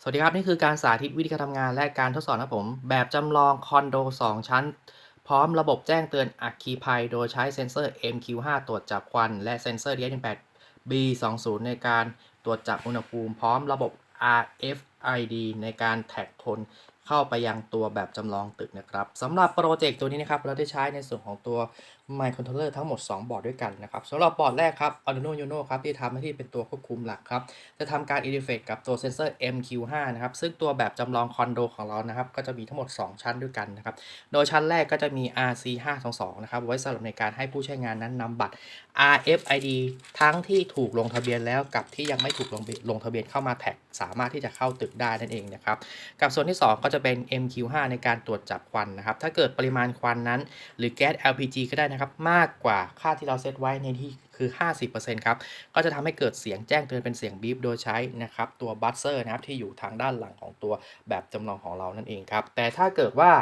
สวัสดีครับ นี่คือการสาธิตวิธีการทำงานและการทดสอบนะครับผม แบบจำลองคอนโด 2 ชั้น พร้อมระบบแจ้งเตือนอัคคีภัย โดยใช้เซ็นเซอร์ MQ5 ตรวจจับควัน และเซ็นเซอร์ DS18 B20 ในการตรวจจับอุณหภูมิ พร้อมระบบ RFID ในการแท็กคนเข้าไปยังตัวแบบจำลองตึกนะครับสำหรับโปรเจกต์ตัวนี้นะครับ เราได้ใช้ในส่วนของตัว Microcontroller ทั้งหมด 2 บอร์ดด้วยกันนะครับสำหรับบอร์ดแรกครับ Arduino Uno ครับที่ทำหน้าที่เป็นตัวควบคุมหลักครับ จะทำการ interface กับตัวเซนเซอร์ MQ5 นะครับ ซึ่งตัวแบบจำลองคอนโดของเรานะครับ ก็จะมีทั้งหมด 2 ชั้นด้วยกันนะครับ โดยชั้นแรกก็จะมี RC522 นะครับ ไว้สำหรับในการให้ผู้ใช้งานนั้นนำบัตร RFID ทั้งที่ถูกลงทะเบียนแล้วกับที่ยังไม่ถูกลงลงทะเบียนเข้ามาแท็ก สามารถที่จะเข้าตึกได้นั่นเองนะครับกับส่วนที่ 2 ก็จะเป็น MQ5 ในการตรวจจับควันนะครับถ้าเกิดปริมาณควันนั้น หรือแก๊ส LPG ก็ได้นะครับมากกว่าค่าที่เราเซตไว้ในที่คือ 50%ครับก็จะทำให้เกิดเสียงแจ้งเตือนเป็นเสียงบีบโดยใช้นะครับตัวบัสเซอร์นะครับที่อยู่ทางด้านหลังของตัวแบบจำลองของเรานั่นเองครับแต่ถ้าเกิดว่า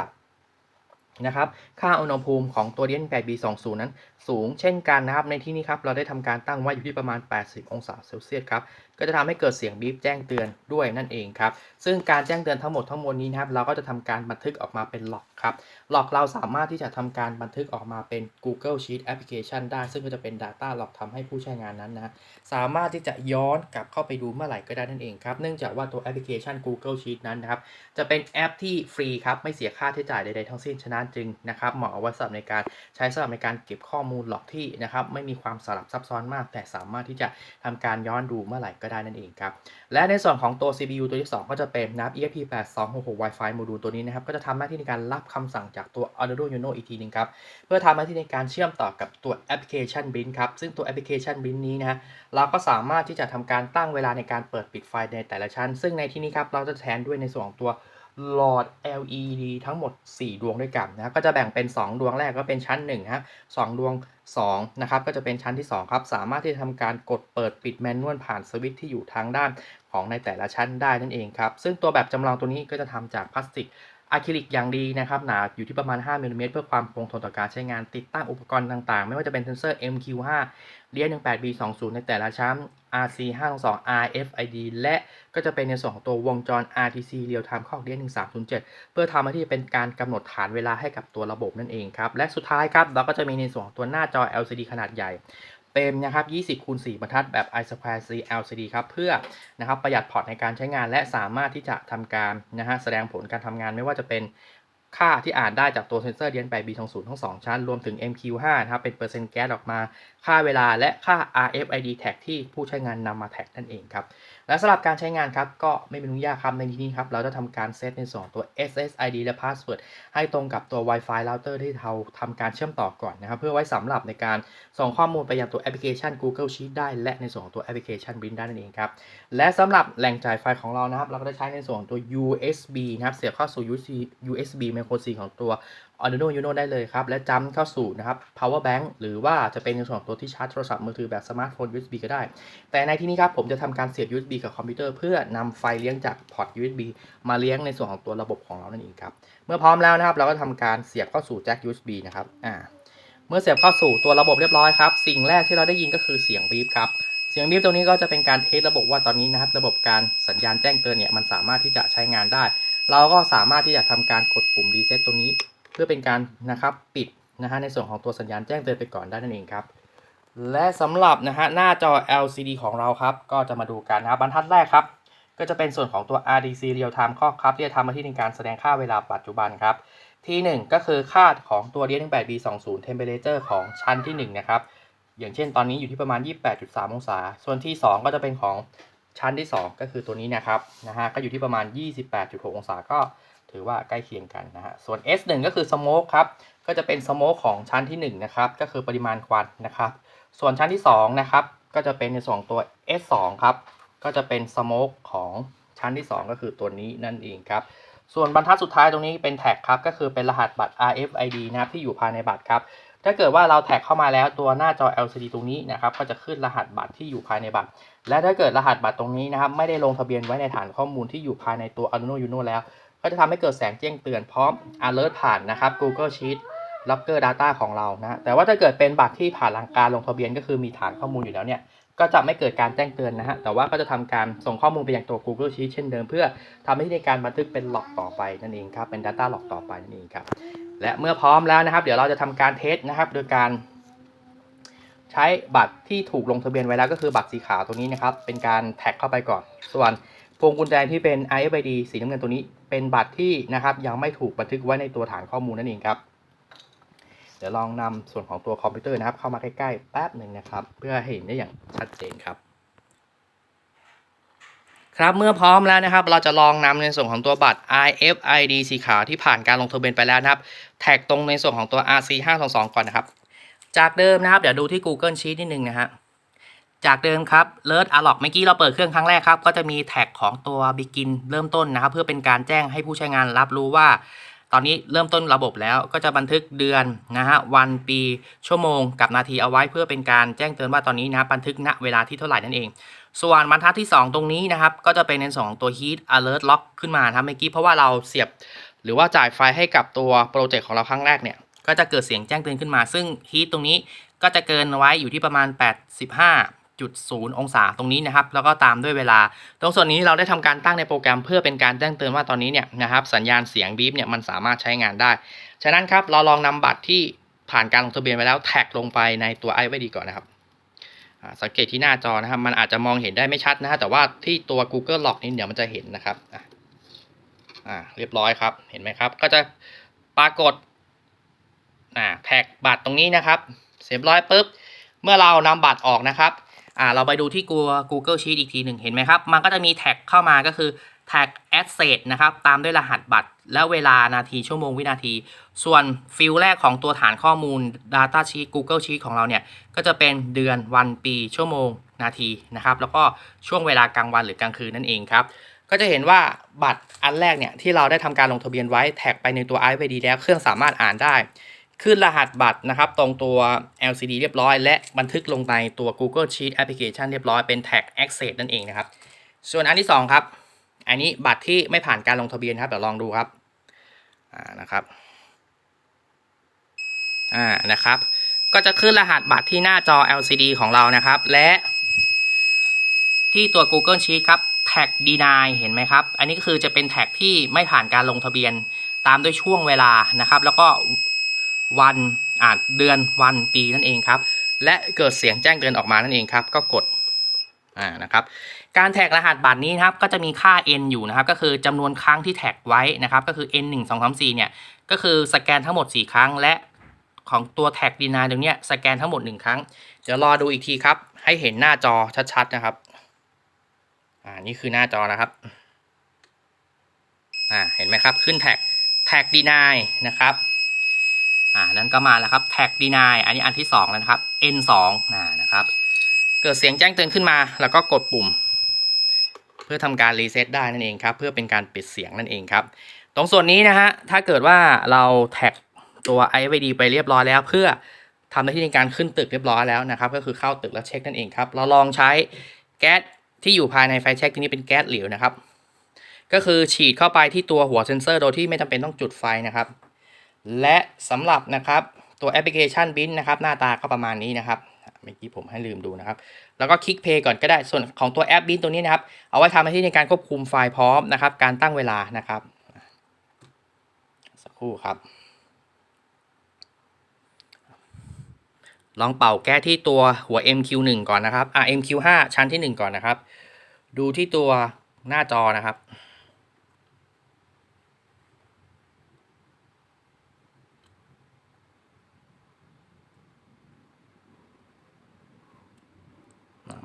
นะครับค่าอุณหภูมิของตัว DN8B20 นั้น สูงเช่นกันนะครับ ในที่นี้ครับเราได้ทำการตั้งไว้อยู่ที่ประมาณ 80 องศาเซลเซียสครับ ก็จะทำให้เกิดเสียงบีบแจ้งเตือนด้วยนั่นเองครับ ซึ่งการแจ้งเตือนทั้งหมดทั้งมวลนี้นะครับ เราก็จะทำการบันทึกออกมาเป็นหลอกครับ หลอกเราสามารถที่จะทำการบันทึกออกมาเป็น Google Sheet Application ได้ ซึ่งก็จะเป็น Data หลอกทำให้ผู้ใช้งานนั้นนะ สามารถที่จะย้อนกลับเข้าไปดูเมื่อไหร่ก็ได้นั่นเองครับ เนื่องจากว่าตัวแอปพลิเคชัน Google Sheet นั้นนะครับ จะเป็นแอปที่ฟรีครับ ไม่เสียค่าใช้จ่ายใดๆทั้งสิ้น ฉะนั้นจึงนะครับ เหมาะเอาไว้สำหรับในการใช้สำหรับในการเก็บข้อมูลูล็อกที่นะครับไม่มีความสลับซับซ้อนมาก แต่สามารถที่จะทำการย้อนดูเมื่อไหร่ก็ได้นั่นเองครับ และในส่วนของตัว CPU ตัวที่ 2 ก็จะเป็นนะครับ ESP8266 Wi-Fi โมดูลตัวนี้นะครับ ก็จะทำหน้าที่ในการรับคำสั่งจากตัว Arduino Uno อีกทีหนึงครับ เพื่อทำหน้าที่ในการเชื่อมต่อกับตัวแอปพลิเคชัน Blink ครับ ซึ่งตัวแอปพลิเคชัน Blink นี้นะฮะเราก็สามารถที่จะทำการตั้งเวลาในการเปิดปิดไฟในแต่ละชั้น ซึ่งในที่นี้ครับเราจะแทนด้วยในส่วนของตัว หลอด LED ทั้งหมด 4 ดวงด้วยกันนะก็จะแบ่งเป็น 2 ดวงแรกก็เป็นชั้น1ฮะ2ดวง2นะครับก็จะเป็นชั้นที่ 2 ครับ สามารถที่จะทำการกดเปิดปิดแมนนวลผ่านสวิตช์ที่อยู่ทางด้านของในแต่ละชั้นได้นั่นเองครับ ซึ่งตัวแบบจำลองตัวนี้ก็จะทำจากพลาสติกอะคริลิกอย่างดีนะครับหนาอยู่ที่ประมาณ 5มิลลิเมตรเพื่อความคงทนต่อการใช้งานติดตั้งอุปกรณ์ต่างๆ ไม่ว่าจะเป็นเซนเซอร์ MQ5 เลีย 18B20 ในแต่ละชั้น RC522 RFID และก็จะเป็นในส่วนของตัววงจร RTC Real Time Clock DS 1307 เพื่อทำหน้าที่เป็นการกำหนดฐานเวลาให้กับตัวระบบนั่นเองครับ และสุดท้ายครับ เราก็จะมีในส่วนของตัวหน้าจอ LCD ขนาดใหญ่เป็นนะครับ20คูณ4บรรทัดแบบ i square c LCD ครับเพื่อนะครับประหยัดพอร์ตในการใช้งาน และสามารถที่จะทำการนะฮะแสดงผลการทำงานไม่ว่าจะเป็น ค่าที่อ่านได้จากตัวเซนเซอร์เดียนไป B20 ทั้ง2ชั้น รวมถึง MQ5 นะครับ เป็นเปอร์เซ็นต์แก๊สออกมา ค่าเวลาและค่า RFID tag ที่ผู้ใช้งานนำมาแท็กนั่นเองครับและสำหรับการใช้งานครับก็ไม่เป็นยุ่งยากครับในที่นี้ครับเราจะทำการเซตในส่วนของตัว SSID และ Password ให้ตรงกับตัว Wi-Fi router ที่เราทำการเชื่อมต่อก่อนนะครับ เพื่อไว้สำหรับในการส่งข้อมูลไปยังตัวแอปพลิเคชัน Google Sheet ได้ และในส่วนของตัวแอปพลิเคชัน Blink ได้นั่นเองครับและสำหรับแหล่งจ่ายไฟของเรานะครับ เราก็จะใช้ในส่วนของตัว USB นะครับเสียบเข้าสู่ USB USB Micro C ของตัว Arduino Uno ได้เลยครับ และจัมเข้าสู่นะครับ power bank หรือว่าจะเป็นในส่วนของตัวที่ชาร์จโทรศัพท์มือถือแบบสมาร์ทโฟน USB ก็ได้ แต่ในที่นี้ครับผมจะทำการเสียบ USB กับคอมพิวเตอร์เพื่อนำไฟเลี้ยงจากพอร์ต USB มาเลี้ยงในส่วนของตัวระบบของเรานั่นเองครับ เมื่อพร้อมแล้วนะครับ เราก็ทำการเสียบเข้าสู่แจ็ค USB นะครับอ่าเมื่อเสียบเข้าสู่ตัวระบบเรียบร้อยครับ สิ่งแรกที่เราได้ยินก็คือเสียงบีบครับเสียงบีบตรงนี้ก็จะเป็นการเทสระบบว่าตอนนี้นะครับ ระบบการสัญญาณแจ้งเตือนเนี่ยมันสามารถที่จะใช้งานได้ เราก็สามารถที่จะทำการกดปุ่มรีเซ็ตตรงนี้ เพื่อเป็นการนะครับปิดนะฮะในส่วนของตัวสัญญาณแจ้งเตือนไปก่อนได้นั่นเองครับ และสำหรับนะฮะหน้าจอ LCD ของเราครับ ก็จะมาดูกันนะครับบรรทัดแรกครับ ก็จะเป็นส่วนของตัว RDC Real Time Clock ครับที่จะทำหน้าที่ในการแสดงค่าเวลาปัจจุบันครับ ที่ 1 ก็คือค่าของตัว DS8B20 Temperature ของชั้นที่1นะครับอย่างเช่นตอนนี้อยู่ที่ประมาณ 28.3 องศา ส่วนที่ 2 ก็จะเป็นของ ชั้นที่ 2 ก็คือตัวนี้นะครับนะฮะก็อยู่ที่ประมาณ 28.6 องศาก็ถือว่าใกล้เคียงกันนะฮะส่วน S1 ก็คือ Smoke ครับก็จะเป็น Smoke ของชั้นที่ 1 นะครับ ก็คือปริมาณควันนะครับ ส่วนชั้นที่ 2 นะครับ ก็จะเป็นในส่วนของตัว S2 ครับ ก็จะเป็น Smoke ของชั้นที่ 2 ก็คือตัวนี้นั่นเองครับ ส่วนบรรทัดสุดท้ายตรงนี้เป็นแท็กครับ ก็คือเป็นรหัสบัตร RFID นะครับที่อยู่ภายในบัตรครับ ถ้าเกิดว่าเราแท็กเข้ามาแล้วตัวหน้าจอ LCD ตรงนี้นะครับก็จะขึ้นรหัสบัตรที่อยู่ภายในบัตร และถ้าเกิดรหัสบัตรตรงนี้นะครับไม่ได้ลงทะเบียนไว้ในฐานข้อมูลที่อยู่ภายในตัว Arduino Uno แล้ว ก็จะทำให้เกิดแสงแจ้งเตือนพร้อม alert ผ่านนะครับ Google Sheet Locker Data ของเรานะแต่ว่าถ้าเกิดเป็นบัตรที่ผ่านหลังการลงทะเบียนก็คือมีฐานข้อมูลอยู่แล้วเนี่ยก็จะไม่เกิดการแจ้งเตือนนะฮะ แต่ว่าก็จะทำการส่งข้อมูลไปยังตัว Google Sheet เช่นเดิม เพื่อทำให้ในการบันทึกเป็นหลอกต่อไปนั่นเองครับ เป็น Data หลอกต่อไปนั่นเองครับ และเมื่อพร้อมแล้วนะครับ เดี๋ยวเราจะทำการเทสนะครับ โดยการ ใช้บัตรที่ถูกลงทะเบียนไว้แล้วก็คือบัตรสีขาวตัวนี้นะครับ เป็นการแท็กเข้าไปก่อน ส่วนพวงกุญแจที่เป็น RFID สีน้ำเงินตัวนี้ เป็นบัตรที่นะครับยังไม่ถูกบันทึกไว้ในตัวฐานข้อมูลนั่นเองครับ เดี๋ยวลองนำส่วนของตัวคอมพิวเตอร์นะครับ เข้ามาใกล้ๆแป๊บหนึ่งนะครับ เพื่อให้เห็นได้อย่างชัดเจนครับ ครับเมื่อพร้อมแล้วนะครับ เราจะลองนำในส่วนของตัวบัตร RFID สีขาวที่ผ่านการลงทะเบียนไปแล้วนะครับ แท็กตรงในส่วนของตัว RC 5 2 2ก่อนนะครับ จากเดิมนะครับ เดี๋ยวดูที่ Google Sheet นิดนึงนะฮะจากเดิมครับ l e a r n a l o g เมื่อกี้เราเปิดเครื่องครั้งแรกครับ ก็จะมีแท็กของตัว Begin เริ่มต้นนะครับ เพื่อเป็นการแจ้งให้ผู้ใช้งานรับรู้ว่า ตอนนี้เริ่มต้นระบบแล้วก็จะบันทึกเดือนนะฮะวันปีชั่วโมงกับนาทีเอาไว้เพื่อเป็นการแจ้งเตือนว่าตอนนี้นะครับบันทึกณเวลาที่เท่าไหร่นั่นเอง ส่วนบรรทัดที่ 2 ตรงนี้นะครับ ก็จะเป็นในส่วนของตัว Heat Alert Lock ขึ้นมาครับเมื่อกี้เพราะว่าเราเสียบ หรือว่าจ่ายไฟให้กับตัวโปรเจกต์ของเราครั้งแรกเนี่ย ก็จะเกิดเสียงแจ้งเตือนขึ้นมา ซึ่ง Heat ตรงนี้ก็จะเกินไว้อยู่ที่ประมาณ 85.0องศาตรงนี้นะครับ แล้วก็ตามด้วยเวลา ตรงส่วนนี้เราได้ทำการตั้งในโปรแกรมเพื่อเป็นการแจ้งเตือนว่าตอนนี้เนี่ยนะครับสัญญาณเสียงบีบเนี่ยมันสามารถใช้งานได้ ฉะนั้นครับเราลองนำบัตรที่ผ่านการลงทะเบียนไปแล้วแท็กลงไปในตัว i อ d ก่อนนะครับ สังเกตที่หน้าจอนะครับ มันอาจจะมองเห็นได้ไม่ชัดนะฮะแต่ว่าที่ตัว Google Log นี่เดี๋ยวมันจะเห็นนะครับอ่าเรียบร้อยครับเห็นไหมครับ ก็จะปรากฏอ่าแท็กบัตรตรงนี้นะครับเสร็จเรียบร้อยปุ๊บเมื่อเรานำบัตรออกนะครับอ่าเราไปดูที่ตัว Google Sheet อีกทีหนึ่งเห็นไหมครับ มันก็จะมีแท็กเข้ามาก็คือ แท็ก asset นะครับ ตามด้วยรหัสบัตร และเวลานาทีชั่วโมงวินาที ส่วนฟิลแรกของตัวฐานข้อมูล Data Sheet Google Sheet ของเราเนี่ย ก็จะเป็นเดือนวันปีชั่วโมงนาทีนะครับ แล้วก็ช่วงเวลากลางวันหรือกลางคืนนั่นเองครับ ก็จะเห็นว่าบัตรอันแรกเนี่ย ที่เราได้ทำการลงทะเบียนไว้แท็กไปในตัว IFID แล้วเครื่องสามารถอ่านได้ขึ้นรหัสบัตรนะครับ ตรงตัว LCD เรียบร้อย และบันทึกลงในตัว Google Sheet Application เรียบร้อยเป็น Tag Access นั่นเองนะครับ ส่วนอันที่ 2 ครับ อันนี้บัตรที่ไม่ผ่านการลงทะเบียนครับเดี๋ยวลองดูครับอ่านะครับอ่านะครับ ก็จะขึ้นรหัสบัตรที่หน้าจอ LCD ของเรานะครับ และที่ตัว Google Sheet ครับ Tag Deny เห็นไหมครับ อันนี้ก็คือจะเป็นแท็กที่ไม่ผ่านการลงทะเบียนตามด้วยช่วงเวลานะครับ แล้วก็วันอ่าเดือนวันปีนั่นเองครับ และเกิดเสียงแจ้งเตือนออกมานั่นเองครับ ก็กด อ่านะครับการแท็กรหัสบัตรนี้นะครับก็จะมีค่า n อยู่นะครับก็คือจำนวนครั้งที่แท็กไว้นะครับก็คือ n 1 2 3 4เนี่ยก็คือสแกนทั้งหมด 4 ครั้ง และของตัวแท็กดีนาตรงเนี้ยสแกนทั้งหมด 1 ครั้ง เดี๋ยวรอดูอีกทีครับ ให้เห็นหน้าจอชัดๆนะครับอ่านี่คือหน้าจอนะครับอ่าเห็นไหมครับขึ้นแท็กแท็กดีนายนะครับอ่านั่นก็มาแล้วครับแท็กดีนายอันนี้อันที่2แล้วนะครับ n 2อ่านะครับ เกิดเสียงแจ้งเตือนขึ้นมา แล้วก็กดปุ่ม เพื่อทำการรีเซ็ตได้นั่นเองครับเพื่อเป็นการปิดเสียงนั่นเองครับ ตรงส่วนนี้นะฮะถ้าเกิดว่าเราแท็กตัว IFID ไปเรียบร้อยแล้ว เพื่อทำหน้าที่ในการขึ้นตึกเรียบร้อยแล้วนะครับ ก็คือเข้าตึกแล้วเช็คนั่นเองครับ เราลองใช้แก๊สที่อยู่ภายในไฟแช็กตัวนี้เป็นแก๊สเหลวนะครับ ก็คือฉีดเข้าไปที่ตัวหัวเซนเซอร์โดยที่ไม่จำเป็นต้องจุดไฟนะครับ และสำหรับนะครับตัวแอปพลิเคชันบินนะครับ หน้าตาก็ประมาณนี้นะครับ เมื่อกี้ผมให้ลืมดูนะครับ แล้วก็คลิกเพย์ก่อนก็ได้ส่วนของตัวแอปบินตัวนี้นะครับ เอาไว้ทำหน้าที่ในการควบคุมไฟล์พร้อมนะครับ การตั้งเวลานะครับ สักครู่ครับ ลองเป่าแก้ที่ตัวหัว MQ1 ก่อนนะครับอ่า MQ5 ชั้นที่ 1 ก่อนนะครับ ดูที่ตัวหน้าจอนะครับ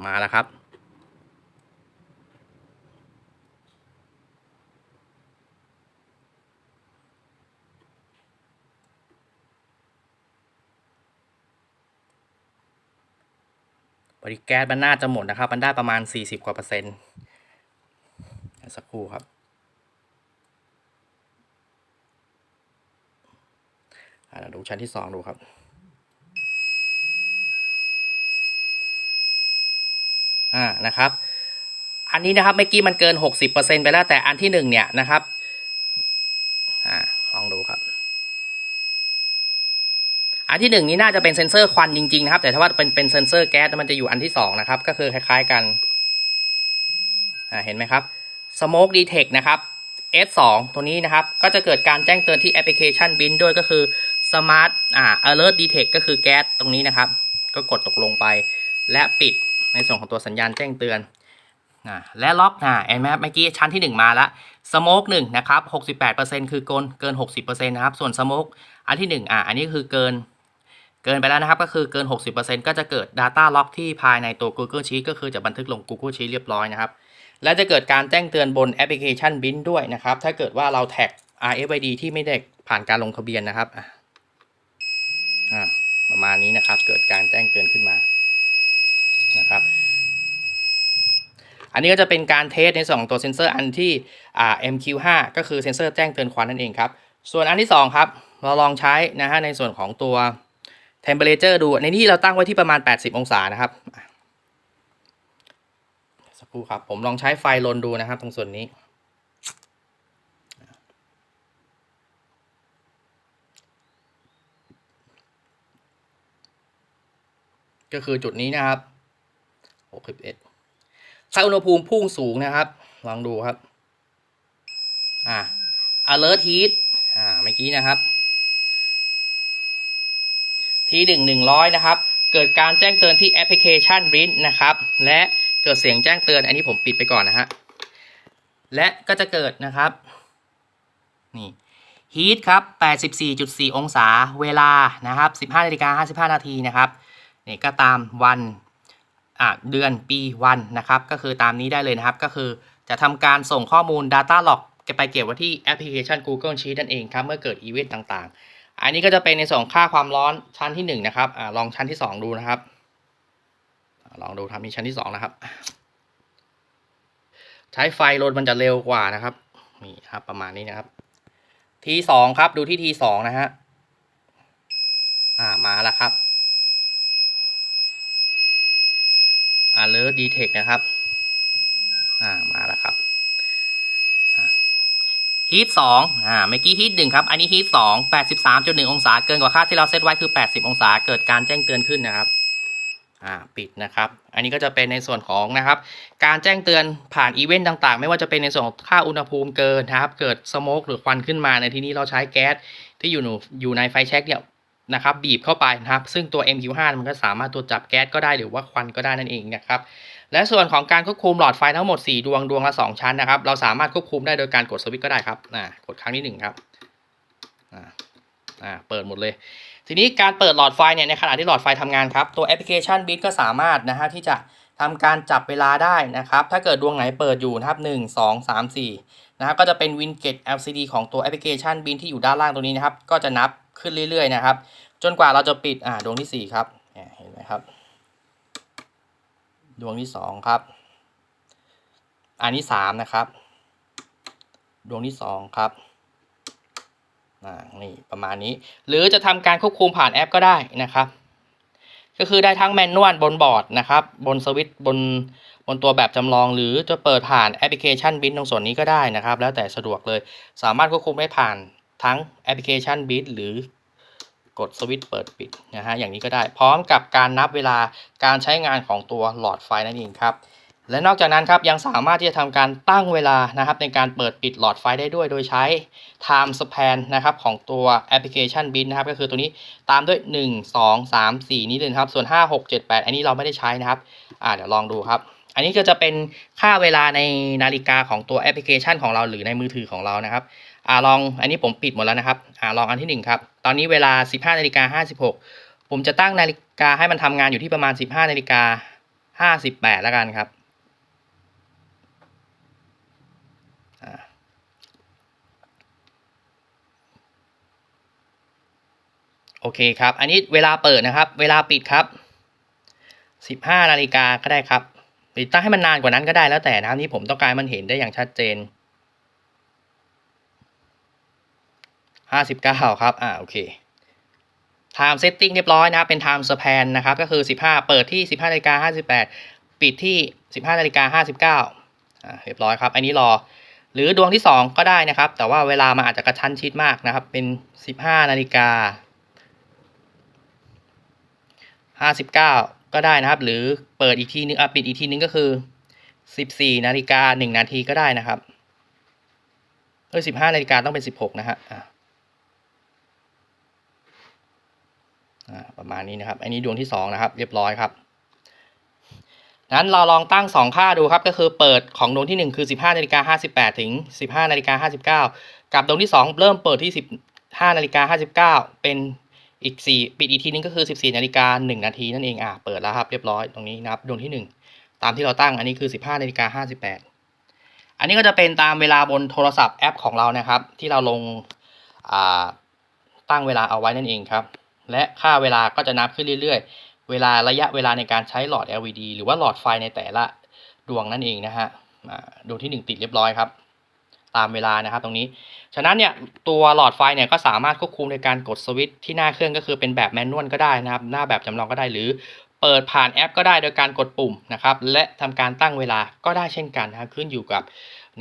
มาแล้วครับ บริแก๊สมันน่าจะหมดนะครับ มันได้ประมาณ 40 กว่าเปอร์เซ็นต์สักครู่ครับอ่าดูชั้นที่สองดูครับ อ่านะครับ อันนี้นะครับเมื่อกี้มันเกิน 60%ไปแล้วแต่อันที่หนึ่งเนี่ยนะครับอ่าลองดูครับอันที่หนึ่งนี้น่าจะเป็นเซ็นเซอร์ควันจริงๆนะครับ แต่ถ้าว่าเป็นเป็นเซ็นเซอร์แก๊สมันจะอยู่อันที่สองนะครับ ก็คือคล้ายๆกันอ่าเห็นไหมครับ Smoke Detect นะครับ S2 ตัวนี้นะครับ ก็จะเกิดการแจ้งเตือนที่แอปพลิเคชัน Bin ด้วยก็คือ Smart อ่า Alert Detect ก็คือแก๊สตรงนี้นะครับ ก็กดตกลงไป และปิด ในส่วนของตัวสัญญาณแจ้งเตือนอ่าและล็อกอ่าเห็นไหมครับเมื่อกี้ชั้นที่ 1 มาแล้ว Smoke 1นะครับ68%คือเกินเกิน60%นะครับส่วน Smoke อันที่1อ่าอันนี้คือเกินเกินไปแล้วนะครับ ก็คือเกิน60%ก็จะเกิด Data Lock ที่ภายในตัว Google Sheet ก็คือจะบันทึกลง Google Sheet เรียบร้อยนะครับ และจะเกิดการแจ้งเตือนบนแอปพลิเคชัน Bin ด้วยนะครับ ถ้าเกิดว่าเราแท็ก RFID ที่ไม่ได้ผ่านการลงทะเบียนนะครับอะอ่าประมาณนี้นะครับเกิดการแจ้งเตือนขึ้นมา นะครับ อันนี้ก็จะเป็นการเทสในส่วนของตัวเซนเซอร์อันที่ MQ5 ก็คือเซนเซอร์แจ้งเตือนควันนั่นเองครับ ส่วนอันที่ 2 ครับ เราลองใช้นะฮะในส่วนของตัว temperature ดู ในที่เราตั้งไว้ที่ประมาณ 80 องศานะครับสักครู่ครับ ผมลองใช้ไฟลนดูนะครับ ตรงส่วนนี้ก็คือจุดนี้นะครับ 61ถ้าอุณหภูมิพุ่งสูงนะครับ ลองดูครับ อ่า alert heat อ่า เมื่อกี้นะครับ ทีหนึ่งหนึ่งร้อยนะครับ เกิดการแจ้งเตือนที่แอปพลิเคชัน b r i n นะครับ และเกิดเสียงแจ้งเตือน อันนี้ผมปิดไปก่อนนะฮะ และก็จะเกิดนะครับ นี่ฮีทครับ 84.4 องศา เวลา นะครับ 15นาฬิกา55 นาทีนะครับ นี่ก็ตามวัน เดือนปีวันนะครับก็คือตามนี้ได้เลยนะครับ ก็คือจะทำการส่งข้อมูล Data Log ไปเก็บไว้ที่แอปพลิเคชัน Google Sheet นั่นเองครับเมื่อเกิดอีเวนต์ต่างๆ อันนี้ก็จะเป็นในส่วนของค่าความร้อนชั้นที่1นะครับอลองชั้นที่ 2 ดูนะครับลองดูทำนี้ชั้นที่ 2 นะครับ ใช้ไฟลนมันจะเร็วกว่านะครับนี่ครับประมาณนี้นะครับทีสองครับดูที่ทีสองนะฮะอ่ามาแล้วครับ alert detect นะครับ อ่า มาแล้วครับฮีทสองอ่า เมื่อกี้ฮีทหนึ่งครับ อันนี้ฮีทสองแปดสิบสามจุดหนึ่งองศา เกินกว่าค่าที่เราเซตไว้คือแปดสิบองศา เกิดการแจ้งเตือนขึ้นนะครับ อ่า ปิดนะครับ อันนี้ก็จะเป็นในส่วนของนะครับ การแจ้งเตือนผ่านอีเวนต์ต่างๆ ไม่ว่าจะเป็นในส่วนของค่าอุณหภูมิเกินนะครับ เกิดสโมกหรือควันขึ้นมาในที่นี้เราใช้แก๊สที่อยู่อยู่ในไฟแช็กเนี่ย นะครับบีบเข้าไปนะครับ ซึ่งตัว MQ5 มันก็สามารถตรวจจับแก๊สก็ได้หรือว่าควันก็ได้นั่นเองนะครับและส่วนของการควบคุมหลอดไฟทั้งหมด 4 ดวงดวงละ 2 ชั้นนะครับ เราสามารถควบคุมได้โดยการกดสวิตช์ก็ได้ครับอ่ากดครั้งที่ 1 ครับอ่าอ่าเปิดหมดเลย ทีนี้การเปิดหลอดไฟเนี่ยในขณะที่หลอดไฟทำงานครับ ตัวแอปพลิเคชัน Bit ก็สามารถนะฮะที่จะทำการจับเวลาได้นะครับ ถ้าเกิดดวงไหนเปิดอยู่นะครับ 1 2 3 4นะครับก็จะเป็น Winget LCD ของตัวแอปพลิเคชัน Bit ที่อยู่ด้านล่างตรงนี้นะครับ ก็จะนับ ขึ้นเรื่อยๆนะครับ จนกว่าเราจะปิดอ่าดวงที่4ครับเห็นไหมครับ ดวงที่2ครับ อันที่สามนะครับ ดวงที่สองครับนี่ประมาณนี้ หรือจะทำการควบคุมผ่านแอปก็ได้นะครับ ก็คือได้ทั้งแมนนวลบนบอร์ดนะครับ บนสวิตช์บนบนตัวแบบจำลอง หรือจะเปิดผ่านแอปพลิเคชันบินตรงส่วนนี้ก็ได้นะครับ แล้วแต่สะดวกเลย สามารถควบคุมได้ผ่าน ทั้งแอปพลิเคชันบินหรือกดสวิตช์เปิดปิดนะฮะอย่างนี้ก็ได้ พร้อมกับการนับเวลาการใช้งานของตัวหลอดไฟนั่นเองครับและนอกจากนั้นครับยังสามารถที่จะทำการตั้งเวลานะครับในการเปิดปิดหลอดไฟได้ด้วย โดยใช้ time span นะครับของตัวแอปพลิเคชัน Bin นะครับก็คือตัวนี้ตามด้วย 1 2 3 4 นี้เลยครับ ส่วน 5 6 7 8 อันนี้เราไม่ได้ใช้นะครับอ่าเดี๋ยวลองดูครับ อันนี้ก็จะเป็นค่าเวลาในนาฬิกาของตัวแอปพลิเคชันของเราหรือในมือถือของเรานะครับ อ่าลองอันนี้ผมปิดหมดแล้วนะครับอ่าลองอันที่1ครับตอนนี้เวลา 15นาฬิกา56 ผมจะตั้งนาฬิกาให้มันทำงานอยู่ที่ประมาณ 15นาฬิกา58แล้วกันครับโอเคครับ อันนี้เวลาเปิดนะครับ เวลาปิดครับ 15นาฬิกาก็ได้ครับ หรือตั้งให้มันนานกว่านั้นก็ได้แล้วแต่นะครับนี่ผมต้องการมันเห็นได้อย่างชัดเจน 59 ครับ อ่า โอเค time setting เรียบร้อยนะครับเป็น time span นะครับ ก็คือ 15 เปิดที่ 15นาฬิกา58 ปิดที่ 15นาฬิกา59อ่าเรียบร้อยครับ อันนี้รอ หรือดวงที่ 2 ก็ได้นะครับ แต่ว่าเวลามันอาจจะกระชั้นชิดมากนะครับ เป็น 15นาฬิกาห้าสิบเก้าก็ได้นะครับ หรือเปิดอีกทีนึง อะ ปิดอีกทีนึงก็คือสิบสี่นาฬิกาหนึ่งนาทีก็ได้นะครับเออสิบห้านาฬิกาต้องเป็นสิบหกนะฮะอะอ่า ประมาณนี้นะครับ อันนี้ดวงที่สองนะครับ เรียบร้อยครับงั้นเราลองตั้ง 2 ค่าดูครับ ก็คือเปิดของดวงที่ 1 คือ 15นาฬิกา58 ถึง 15นาฬิกา59 กับดวงที่ 2 เริ่มเปิดที่ 15นาฬิกา59 เป็นอีก 4 ปิดอีกทีนึงก็คือ 14นาฬิกา1นาทีนั่นเองอะเปิดแล้วครับเรียบร้อยตรงนี้นะครับดวงที่ 1 ตามที่เราตั้งอันนี้คือ 15นาฬิกา58 อันนี้ก็จะเป็นตามเวลาบนโทรศัพท์แอปของเรานะครับ ที่เราลงตั้งเวลาเอาไว้นั่นเองครับ และค่าเวลาก็จะนับขึ้นเรื่อยๆ เวลาระยะเวลาในการใช้หลอด LED หรือว่าหลอดไฟในแต่ละดวงนั่นเองนะฮะอ่าดวงที่ 1 ติดเรียบร้อยครับ ตามเวลานะครับตรงนี้ ฉะนั้นเนี่ยตัวหลอดไฟเนี่ยก็สามารถควบคุมในการกดสวิตช์ที่หน้าเครื่องก็คือเป็นแบบแมนนวลก็ได้นะครับ หน้าแบบจำลองก็ได้หรือเปิดผ่านแอปก็ได้โดยการกดปุ่มนะครับ และทำการตั้งเวลาก็ได้เช่นกันนะขึ้นอยู่กับ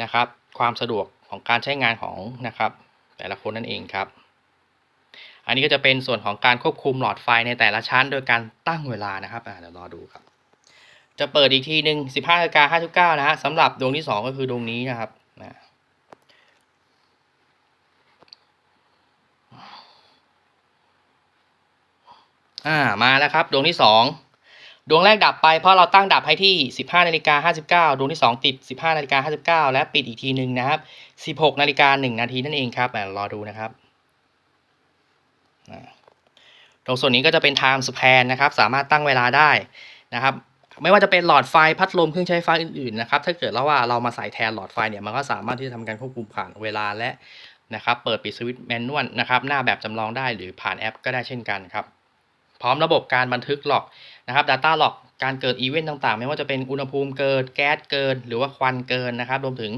นะครับความสะดวกของการใช้งานของนะครับ แต่ละคนนั่นเองครับ อันนี้ก็จะเป็นส่วนของการควบคุมหลอดไฟในแต่ละชั้น โดยการตั้งเวลานะครับเดี๋ยวรอดูครับ จะเปิดอีกทีหนึ่ง15นาฬิกา59นะฮะสำหรับดวงที่ 2 ก็คือดวงนี้นะครับนะอ่ามาแล้วครับดวงที่ 2 ดวงแรกดับไปเพราะเราตั้งดับให้ที่ 15นาฬิกา59 ดวงที่ 2 ติด 15นาฬิกา59 และปิดอีกทีหนึ่งนะครับ 16นาฬิกา1นาทีนั่นเองครับรอดูนะครับ ตรงส่วนนี้ก็จะเป็น time span นะครับ สามารถตั้งเวลาได้นะครับ ไม่ว่าจะเป็นหลอดไฟพัดลมเครื่องใช้ไฟอื่นๆนะครับ ถ้าเกิดแล้วว่าเรามาใส่แทนหลอดไฟเนี่ยมันก็สามารถที่จะทำการควบคุมผ่านเวลาและนะครับ เปิดปิดสวิตช์แมนนวลนะครับ หน้าแบบจำลองได้หรือผ่านแอปก็ได้เช่นกันครับ พร้อมระบบการบันทึกหลอกนะครับ Data หลอก การเกิดอีเวนต์ต่างๆ ไม่ว่าจะเป็นอุณหภูมิเกินแก๊สเกิน หรือว่าควันเกินนะครับรวมถึง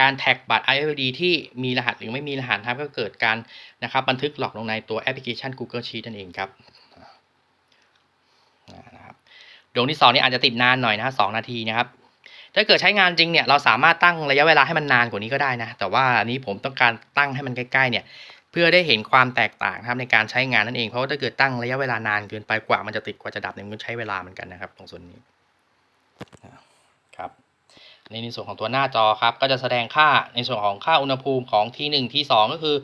การแท็กบัตร RFID ที่มีรหัสหรือไม่มีรหัสครับก็เกิดการนะครับบันทึกหลอกลงในตัวแอปพลิเคชัน Google Sheet นั่นเองครับนะครับดวงที่2นี่อาจจะติดนานหน่อยนะสองนาทีนะครับถ้าเกิดใช้งานจริงเนี่ยเราสามารถตั้งระยะเวลาให้มันนานกว่านี้ก็ได้นะแต่ว่าอันนี้ผมต้องการตั้งให้มันใกล้ๆเนี่ย เพื่อได้เห็นความแตกต่างครับในการใช้งานนั่นเอง เพราะว่าถ้าเกิดตั้งระยะเวลานานเกินไปกว่ามันจะติดกว่าจะดับเนี่ยมันก็ใช้เวลาเหมือนกันนะครับ ตรงส่วนนี้ครับในในส่วนของตัวหน้าจอครับ ก็จะแสดงค่าในส่วนของค่าอุณหภูมิของที่ 1 ที่ 2 ก็คือ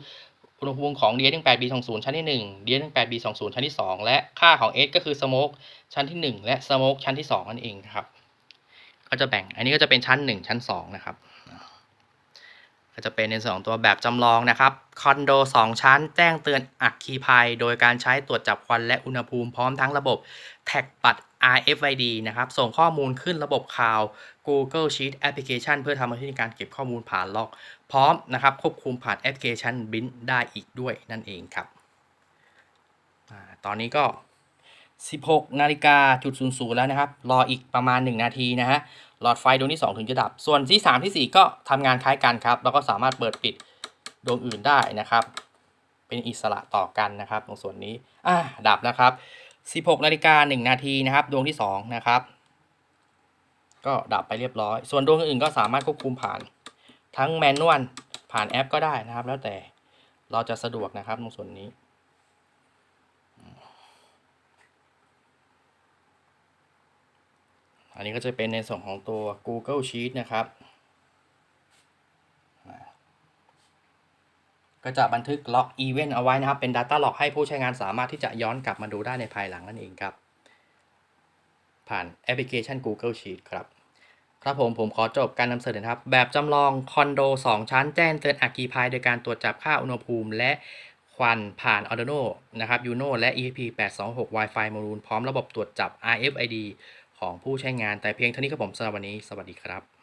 อุณหภูมิของ DS18B20 ชั้นที่ 1 DS18B20 ชั้นที่ 2 และค่าของ S ก็คือ Smoke ชั้นที่ 1 และ Smoke ชั้นที่ 2 นั่นเองครับ ก็จะแบ่ง อันนี้ก็จะเป็นชั้น 1 ชั้น 2 นะครับ ก็จะเป็นในส่วนของตัวแบบจำลองนะครับคอนโด 2 ชั้น แจ้งเตือนอัคคีภัย โดยการใช้ตรวจจับควันและอุณหภูมิพร้อมทั้งระบบแท็กบัตร RFID นะครับ ส่งข้อมูลขึ้นระบบข่าว Google Sheet Application เพื่อทำหน้าที่ในการเก็บข้อมูลผ่านล็อก พร้อมนะครับควบคุมผ่านแอปพลิเคชัน b i n ได้อีกด้วยนั่นเองครับอตอนนี้ก็ 16นาฬิกาจุดศูนย์ศูนย์แล้วนะครับ รออีกประมาณ 1 นาทีนะฮะ หลอดไฟดวงที่ 2 ถึงจะดับ ส่วนที่ 3 ที่ 4 ก็ทำงานคล้ายกันครับ แล้วก็สามารถเปิดปิดดวงอื่นได้นะครับ เป็นอิสระต่อกันนะครับตรงส่วนนี้อ่าดับแล้วครับ 16นาฬิกา1นาทีนะครับ ดวงที่ 2 นะครับ ก็ดับไปเรียบร้อย ส่วนดวงอื่นก็สามารถควบคุมผ่าน ทั้งแมนนวลผ่านแอปก็ได้นะครับ แล้วแต่เราจะสะดวกนะครับตรงส่วนนี้ อันนี้ก็จะเป็นในส่วนของตัว Google Sheet นะครับ ก็จะบันทึกล็อกอีเวนต์เอาไว้นะครับ เป็น Data Log ให้ผู้ใช้งานสามารถที่จะย้อนกลับมาดูได้ในภายหลังนั่นเองครับ ผ่านแอปพลิเคชัน Google Sheet ครับ ครับผมผมขอจบการนำเสนอครับ แบบจำลองคอนโด 2 ชั้นแจ้งเตือนอัคคีภัยโดยการตรวจจับค่าอุณหภูมิ และควันผ่าน Arduino นะครับ Uno และ ESP8266 Wi-Fi Module พร้อมระบบตรวจจับ RFID ของผู้ใช้งานแต่เพียงเท่านี้ครับผมสำหรับวันนี้สวัสดีครับ